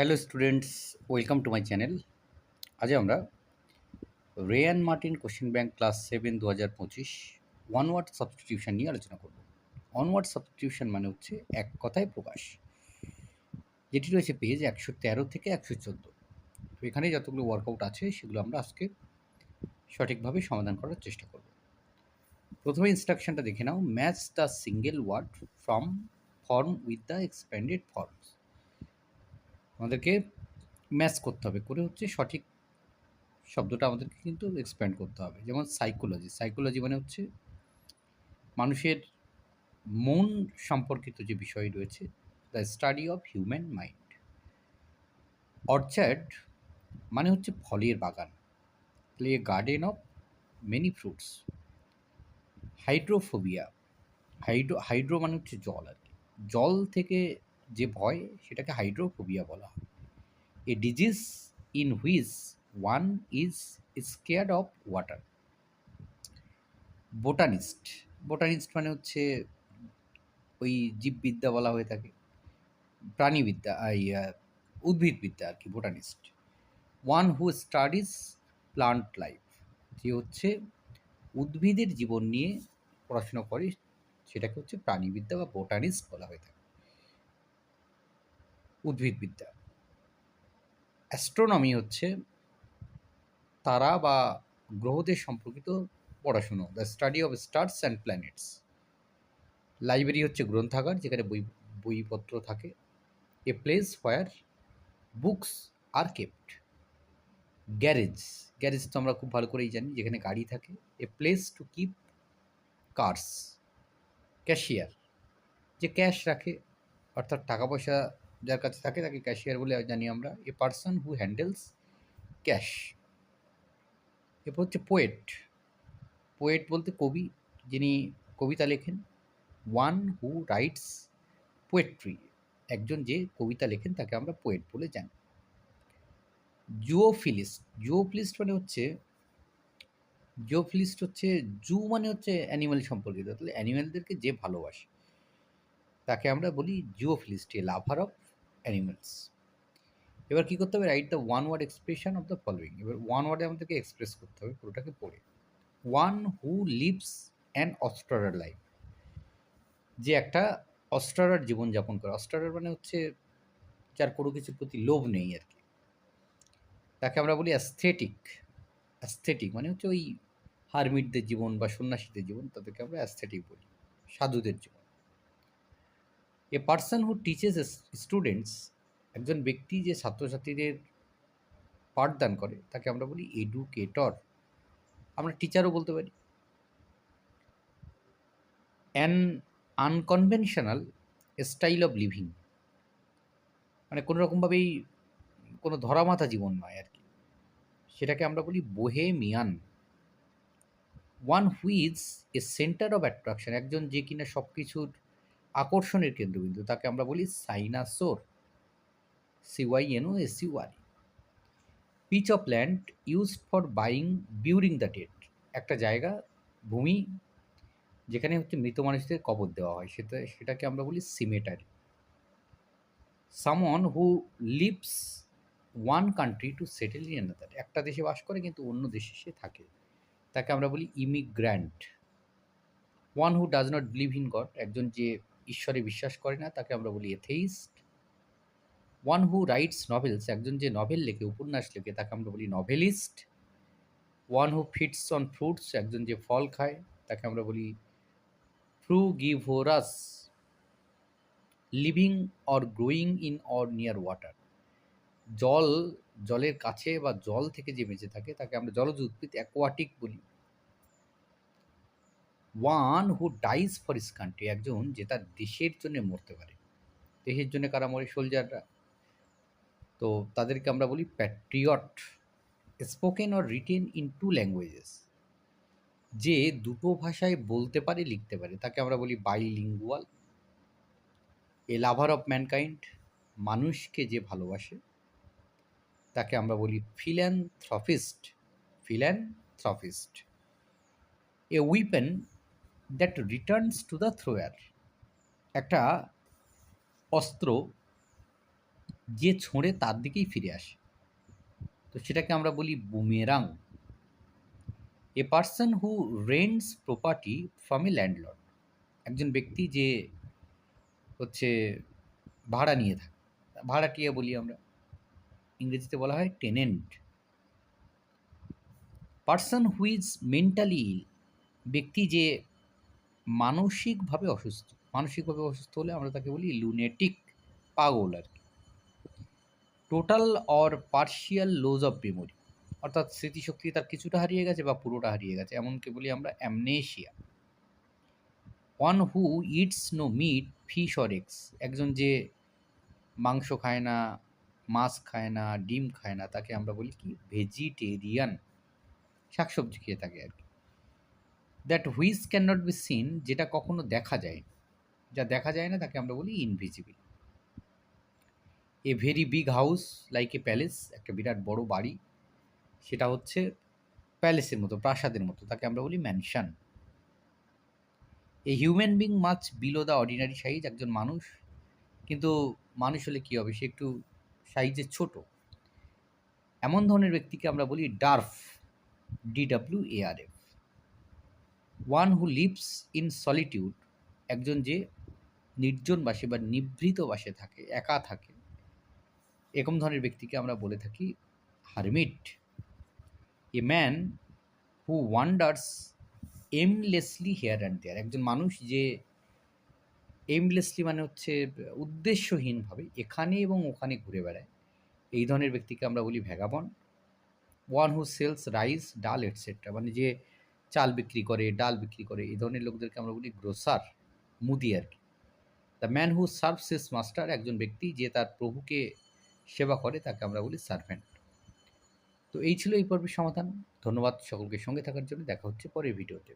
Hello students, welcome to my channel. আজ আমরা Ryan Martin question bank class seven দু হাজার পঁচিশ ওয়ান ওয়ার্ড সাবস্টিটিউশন নিয়ে আলোচনা করব। ওয়ান ওয়ার্ড সাবস্টিটিউশন মানে হচ্ছে এক কথায় প্রকাশ। যেটি রয়েছে পেজ একশো তেরো থেকে একশো চোদ্দ। তো এখানে যতগুলো ওয়ার্কআউট আছে, সেগুলো আমরা আজকে সঠিকভাবে সমাধান করার চেষ্টা করব। প্রথমে ইনস্ট্রাকশনটা দেখে নাও। Match the single word from form with the expanded forms আমাদেরকে ম্যাচ করতে হবে করে হচ্ছে সঠিক শব্দটা আমাদেরকে কিন্তু এক্সপ্যান্ড করতে হবে। যেমন সাইকোলজি সাইকোলজি মানে হচ্ছে মানুষের মন সম্পর্কিত যে বিষয় রয়েছে the study of human mind orchard মানে হচ্ছে ফলের বাগান তাহলে garden of many fruits hydrophobia hydro hydro মানে হচ্ছে জল আর কি জল থেকে যে ভয়, সেটাকে হাইড্রোফোবিয়া বলা হয়। A disease in which one is scared of water botanist botanist মানে হচ্ছে ওই জীববিদ্যা বলা হয়ে থাকে, প্রাণীবিদ্যা এই উদ্ভিদবিদ্যা আর কি botanist one who studies plant life যে হচ্ছে উদ্ভিদের জীবন নিয়ে পড়াশোনা করে, সেটাকে হচ্ছে প্রাণীবিদ্যা বা বোটানিস্ট বলা হয়ে থাকে। উদ্ভিদবিদ্যা। অ্যাস্ট্রোনমি হচ্ছে তারা বা গ্রহদের সম্পর্কিত পড়াশুনো the study of stars and planets library হচ্ছে গ্রন্থাগার, যেখানে বই, বইপত্র থাকে। A place where books are kept garage garage তো আমরা খুব ভালো করেই জানি, যেখানে গাড়ি থাকে। A place to keep cars cashier যে ক্যাশ রাখে, অর্থাৎ টাকা পয়সা যার কাছে থাকে তাকে ক্যাশিয়ার বলে জানি আমরা a person who handles cash এরপর হচ্ছে পোয়েট পোয়েট বলতে কবি, যিনি কবিতা লেখেন। ওয়ান হু রাইটস পোয়েট্রি একজন যে কবিতা লেখেন তাকে আমরা পোয়েট বলে জানি। জুওফিলিস্ট জুওফিলিস্ট মানে হচ্ছে জিওফিলিস্ট হচ্ছে জু মানে হচ্ছে অ্যানিম্যাল সম্পর্কিত। তাহলে অ্যানিম্যালদেরকে যে ভালোবাসে, তাকে আমরা বলি zoophilist a lover of animals এবার কী করতে হবে? Write the one word expression of the following এবার ওয়ান ওয়ার্ডে আমাদেরকে এক্সপ্রেস করতে হবে পুরোটাকে পড়ে। One who lives an austere life যে একটা অস্ট্রারার জীবনযাপন করে। অস্ট্রারার মানে হচ্ছে যার কোনো কিছুর প্রতি লোভ নেই আর কি তাকে আমরা বলি অ্যাস্থেটিক অ্যাস্থেটিক মানে হচ্ছে ওই হারমিটদের জীবন বা সন্ন্যাসীদের জীবন, তাদেরকে আমরা অ্যাস্থেটিক বলি। সাধুদের জীবন। A person who teaches students একজন ব্যক্তি যে ছাত্রছাত্রীদের পাঠদান করে, তাকে আমরা বলি এডুকেটর আমরা টিচারও বলতে পারি। An unconventional style of living মানে কোনো রকমভাবেই কোনো ধরামাথা জীবন নয় আর কি। সেটাকে আমরা বলি bohemian one who's a centre of attraction একজন যে কিনা সব কিছুর আকর্ষণের কেন্দ্রবিন্দু তাকে আমরা বলি cynosure. C Y N O S U R piece of land used for buying burying the dead একটা জায়গা, ভূমি, যেখানে হচ্ছে মৃত মানুষদের কবর দেওয়া হয়। সেটা, সেটাকে আমরা বলি cemetery someone who leaves one country to settle in another একটা দেশে বাস করে, কিন্তু অন্য দেশে সে থাকে। তাকে আমরা বলি immigrant one who does not believe in God একজন যে ঈশ্বরে বিশ্বাস করে না, তাকে আমরা বলি atheist. One who writes novels একজন যে নভেল লেখে, উপন্যাস লেখে, তাকে আমরা বলি novelist one who feeds on fruits একজন যে ফল খায়, তাকে আমরা বলি frugivorous living or growing in or near water জল, জলের কাছে বা জল থেকে যে বেঁচে থাকে, তাকে আমরা জলজ উদ্ভিদ অ্যাকোয়াটিক বলি। One who dies for his country, একজন যে তার দেশের জন্য মরতে পারে। দেশের জন্য কারা মরে? সোলজাররা। তো তাদেরকে আমরা বলি patriot. Spoken or written in two languages. যে দুটো ভাষায় বলতে পারে, লিখতে পারে। তাকে আমরা বলি bilingual. A lover of mankind, মানুষকে যে ভালোবাসে, তাকে আমরা বলি philanthropist. Philanthropist. A weapon that returns to the thrower একটা অস্ত্র যে ছোঁড়ে তার দিকেই ফিরে আসে। তো সেটাকে আমরা বলি boomerang. A person who rents property from a landlord একজন ব্যক্তি যে হচ্ছে ভাড়া নিয়ে থাকে ভাড়াটিয়া বলি আমরা, ইংরেজিতে বলা হয় tenant person who's mentally ill ব্যক্তি যে মানসিকভাবে অসুস্থ। মানসিকভাবে অসুস্থ হলে আমরা তাকে বলি লুনেটিক পাগল আর কি। Total or partial loss of memory অর্থাৎ স্মৃতিশক্তি তার কিছুটা হারিয়ে গেছে বা পুরোটা হারিয়ে গেছে, এমনকি বলি আমরা amnesia one who eats no meat fish or eggs একজন যে মাংস খায় না, মাছ খায় না, ডিম খায় না, তাকে আমরা বলি কি? ভেজিটেরিয়ান শাকসবজি খেয়ে থাকে আর কি। That which can not be seen যেটা কখনো দেখা যায় যা দেখা যায় না, তাকে আমরা বলি invisible a very big house like a palace একটা বিরাট বড় বাড়ি, সেটা হচ্ছে প্যালেসের মতো, প্রাসাদের মতো, তাকে আমরা বলি mansion a human being much below the ordinary size একজন মানুষ, কিন্তু মানুষ হলে কী হবে? সে একটু সাইজে ছোট। এমন ধরনের ব্যক্তিকে আমরা বলি dwarf D W A R F one who lives in solitude একজন যে নির্জন বাসে বা নিভৃত বাসে থাকে, একা থাকে, এরকম ধরনের ব্যক্তিকে আমরা বলে থাকি hermit a man who wanders aimlessly here and there একজন মানুষ যে এমলেসলি মানে হচ্ছে উদ্দেশ্যহীনভাবে এখানে এবং ওখানে ঘুরে বেড়ায়। এই ধরনের ব্যক্তিকে আমরা বলি vagabond one who sells rice dal etcetera মানে যে চাল বিক্রি করে, ডাল বিক্রি করে, এই ধরনের লোকদেরকে আমরা বলি গ্রোসার মুদি আর কি। The man who serves his master একজন ব্যক্তি যে তার প্রভুকে সেবা করে, তাকে আমরা বলি সার্ভেন্ট তো এই ছিল এই পর্বের সমাধান। ধন্যবাদ সকলকে সঙ্গে থাকার জন্য। দেখা হচ্ছে পরের ভিডিওতে।